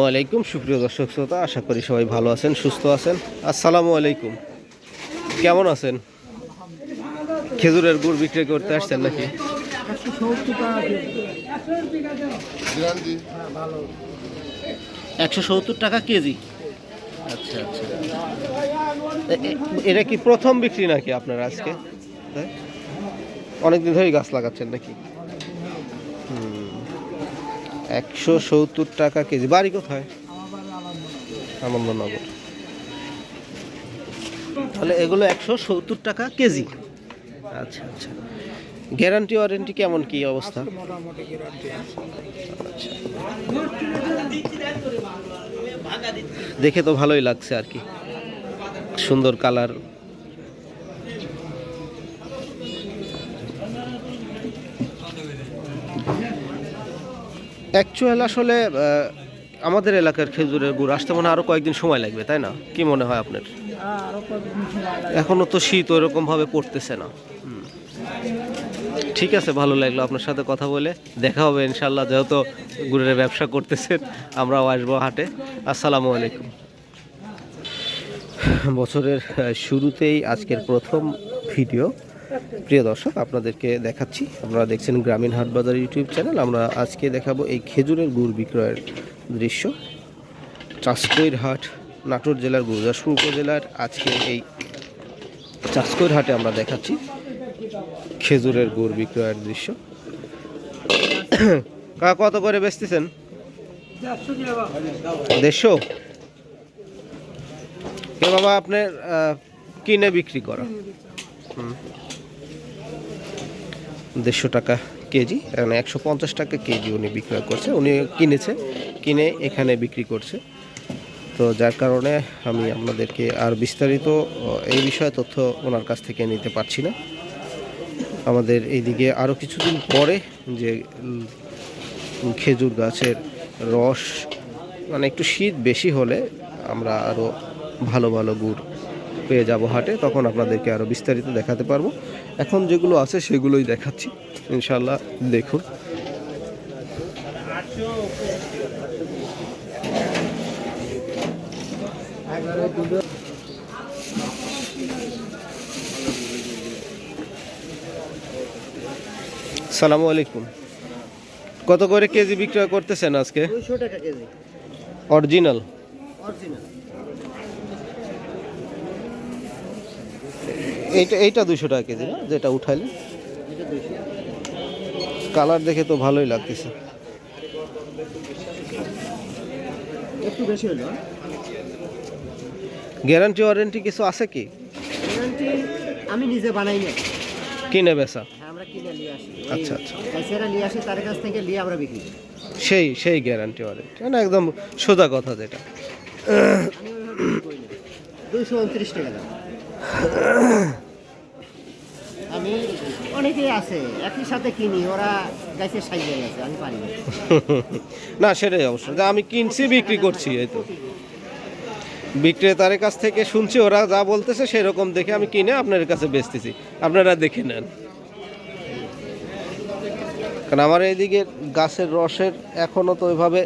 আসসালামু আলাইকুম, সুপ্রিয় দর্শক শ্রোতা, আশা করি সবাই ভালো আছেন, সুস্থ আছেন। আসসালামু আলাইকুম। কেমন আছেন? খেজুরের গুড় বিক্রি করতে আসছেন নাকি? একশো সত্তর টাকা কেজি। আচ্ছা আচ্ছা। এটা কি প্রথম বিক্রি নাকি আপনার আজকে? তাই? অনেকদিন ধরেই গাছ লাগাচ্ছেন নাকি? একশো সত্তর টাকা কেজি। বাড়ি কোথায়? আনন্দনগর। তাহলে এগুলো একশো সত্তর টাকা কেজি। আচ্ছা আচ্ছা। গ্যারান্টি ওয়ারেন্টি কেমন কি অবস্থা? আচ্ছা। দেখে তো ভালোই লাগছে আর কি। সুন্দর কালার। অ্যাকচুয়াল আসলে আমাদের এলাকার খেজুরের গুড় আসতে মনে আরও কয়েকদিন সময় লাগবে, তাই না? কি মনে হয় আপনার? এখনও তো শীত ওইরকম ভাবে পড়তেছে না। ঠিক আছে, ভালো লাগল আপনার সাথে কথা বলে। দেখা হবে ইনশাল্লাহ যেহেতু গুড়ের ব্যবসা করতেছেন, আমরাও আসব হাটে। আসসালামু আলাইকুম। বছরের শুরুতেই আজকের প্রথম ভিডিও। প্রিয় দর্শক, আপনাদেরকে দেখাচ্ছি। আপনারা দেখছেন গ্রামীণ হাট বাজার ইউটিউব চ্যানেল। আমরা আজকে দেখাবো এই খেজুরের গুড় বিক্রয়ের দৃশ্য। চাষকৈর হাট, নাটোর জেলার গুরুদাসপুর উপজেলার আজকে এই চাষকৈর হাটে আমরা দেখাচ্ছি খেজুরের গুড় বিক্রয়ের দৃশ্য। কা কত করে বেচতেছেন? দেড়শো? বাবা, আপনার কিনে বিক্রি করা। দেড়শো টাকা কেজি মানে একশো পঞ্চাশ টাকা কেজি উনি বিক্রয় করছে। উনি কিনেছে, কিনে এখানে বিক্রি করছে। তো যার কারণে আমি আপনাদেরকে আর বিস্তারিত এই বিষয়ে তথ্য ওনার কাছ থেকে নিতে পারছি না। আমাদের এইদিকে আরও কিছুদিন পরে যে খেজুর গাছের রস মানে একটু শীত বেশি হলে আমরা আরও ভালো ভালো গুড় পেয়ে যাব হাটে তখন আপনাদেরকে আরও বিস্তারিত দেখাতে পারব। এখন যেগুলো আছে সেগুলোই দেখাচ্ছি ইনশাল্লাহ দেখুন। সালামু আলাইকুম। কত করে কেজি বিক্রয় করতেছেন আজকে? অরিজিনাল? অরিজিনাল। এইটা এইটা দুশো টাকা কেজি না যেটা উঠাইলে? কালার দেখে তো ভালোই লাগতেছে। একটু বেশি হলো গ্যারান্টি ওয়ারেন্টি কিছু আছে কি? গ্যারান্টি আমি নিজে বানাই না কিনে বেচা? হ্যাঁ আমরা কিনে নিয়ে আসি। আচ্ছা, আচ্ছা। নিয়ে আসি তার কাছ থেকে নিয়ে আমরা বিক্রি সেই সেই গ্যারান্টি ওয়ারেন্টি। মানে একদম সোজা কথা যেটা আমি ওইভাবে বিক্রি করি না দুইশো উনত্রিশ টাকা দাম। আমি অনেকেই আছে একই সাথে কিনি ওরা গাছের সাইজে গেছে আমি পারি না। সেটাই অবশ্য। আমি কিনছি বিক্রি করছি এই তো। বিক্রেতার কাছ থেকে শুনছি ওরা যা বলতেছে সেরকম দেখে আমি কিনে আপনার কাছে বেচতেছি। আপনারা দেখে নেন। কারণ আমার এইদিকে গাছের রসের এখনও তো ওইভাবে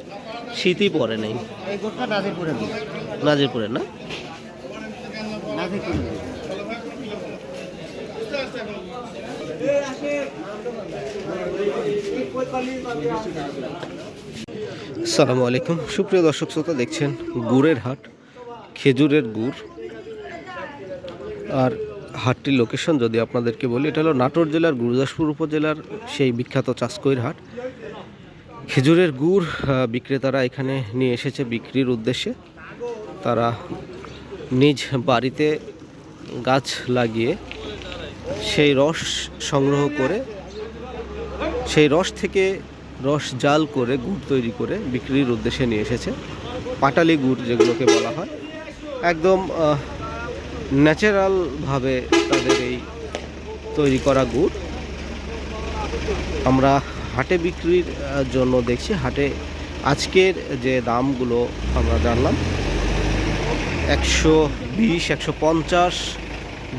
শীতই পড়ে নেই। নাজিরপুরে নাজিরপুরের না? সালামু আলাইকুম। সুপ্রিয় দর্শক শ্রোতা, দেখছেন গুড়ের হাট, খেজুরের গুড়। আর হাটটির লোকেশন যদি আপনাদেরকে বলি, এটা হলো নাটোর জেলার গুরুদাসপুর উপজেলার সেই বিখ্যাত চাষকৈর হাট। খেজুরের গুড় বিক্রেতারা এখানে নিয়ে এসেছে বিক্রির উদ্দেশ্যে। তারা নিজ বাড়িতে গাছ লাগিয়ে সেই রস সংগ্রহ করে, সেই রস থেকে রস জাল করে, গুড় তৈরি করে বিক্রির উদ্দেশ্যে নিয়ে এসেছে। পাটালি গুড় যেগুলোকে বলা হয়। একদম ন্যাচারালভাবে তাদের এই তৈরি করা গুড়। আমরা হাটে বিক্রির জন্য দেখছি। হাটে আজকের যে দামগুলো আমরা জানলাম একশো বিশ, একশো পঞ্চাশ,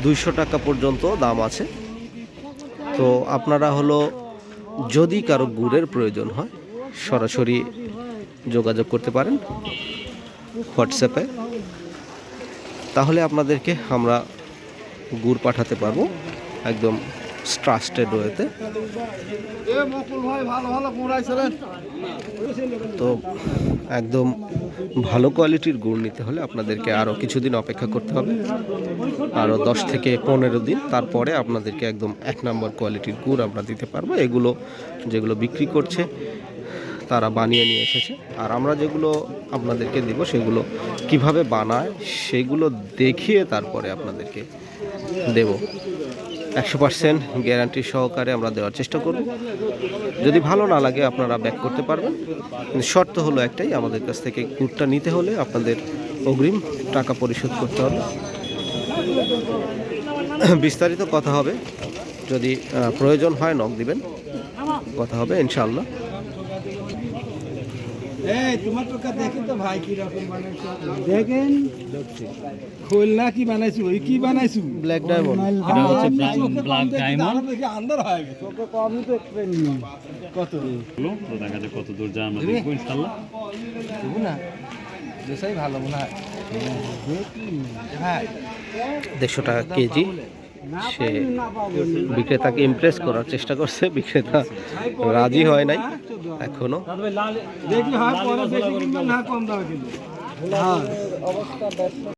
দুইশো টাকা পর্যন্ত দাম আছে। তো আপনারা হলো যদি কারও গুড়ের প্রয়োজন হয়, সরাসরি যোগাযোগ করতে পারেন হোয়াটসঅ্যাপে। তাহলে আপনাদেরকে আমরা গুড় পাঠাতে পারব, একদম ট্রাস্টেড ওয়েতে তো একদম ভালো কোয়ালিটির গুড় নিতে হলে আপনাদেরকে আরও কিছুদিন অপেক্ষা করতে হবে। আরও দশ থেকে পনেরো দিন তারপরে আপনাদেরকে একদম এক নম্বর কোয়ালিটির গুড় আমরা দিতে পারব। এগুলো যেগুলো বিক্রি করছে তারা বানিয়ে নিয়ে এসেছে। আর আমরা যেগুলো আপনাদেরকে দিব সেগুলো কীভাবে বানায় সেগুলো দেখিয়ে তারপরে আপনাদেরকে দেব। একশো পার্সেন্ট গ্যারান্টি সহকারে আমরা দেওয়ার চেষ্টা করব। যদি ভালো না লাগে, আপনারা ব্যাক করতে পারবেন। শর্ত হলো একটাই, আমাদের কাছ থেকে গুড়টা নিতে হলে আপনাদের অগ্রিম টাকা পরিশোধ করতে হবে। বিস্তারিত কথা হবে। যদি প্রয়োজন হয় নক দিবেন। কথা হবে টোকা দেখেন তো ভাই কি রকম বানাইছো। দেখেন। খুলনা কি ওই কি বানাইছো? ব্ল্যাক ডায়মন্ড এটা হচ্ছে ব্ল্যাক ডায়মন্ড দেখি আন্দার হয়ে গেছে। ওকে কমই তো ট্রেন কত? হলো? তো দেখা যাক কত দূর আমরা দেখব না। দেশাই ভালো মনে হ্যাঁ। দেড়শো টাকা কেজি। সে বিক্রেতাকে ইমপ্রেস করার চেষ্টা করছে বিক্রেতা রাজি হয় নাই এখনও। দেখি হয় পরে বেশি না কম দামে কিনবেন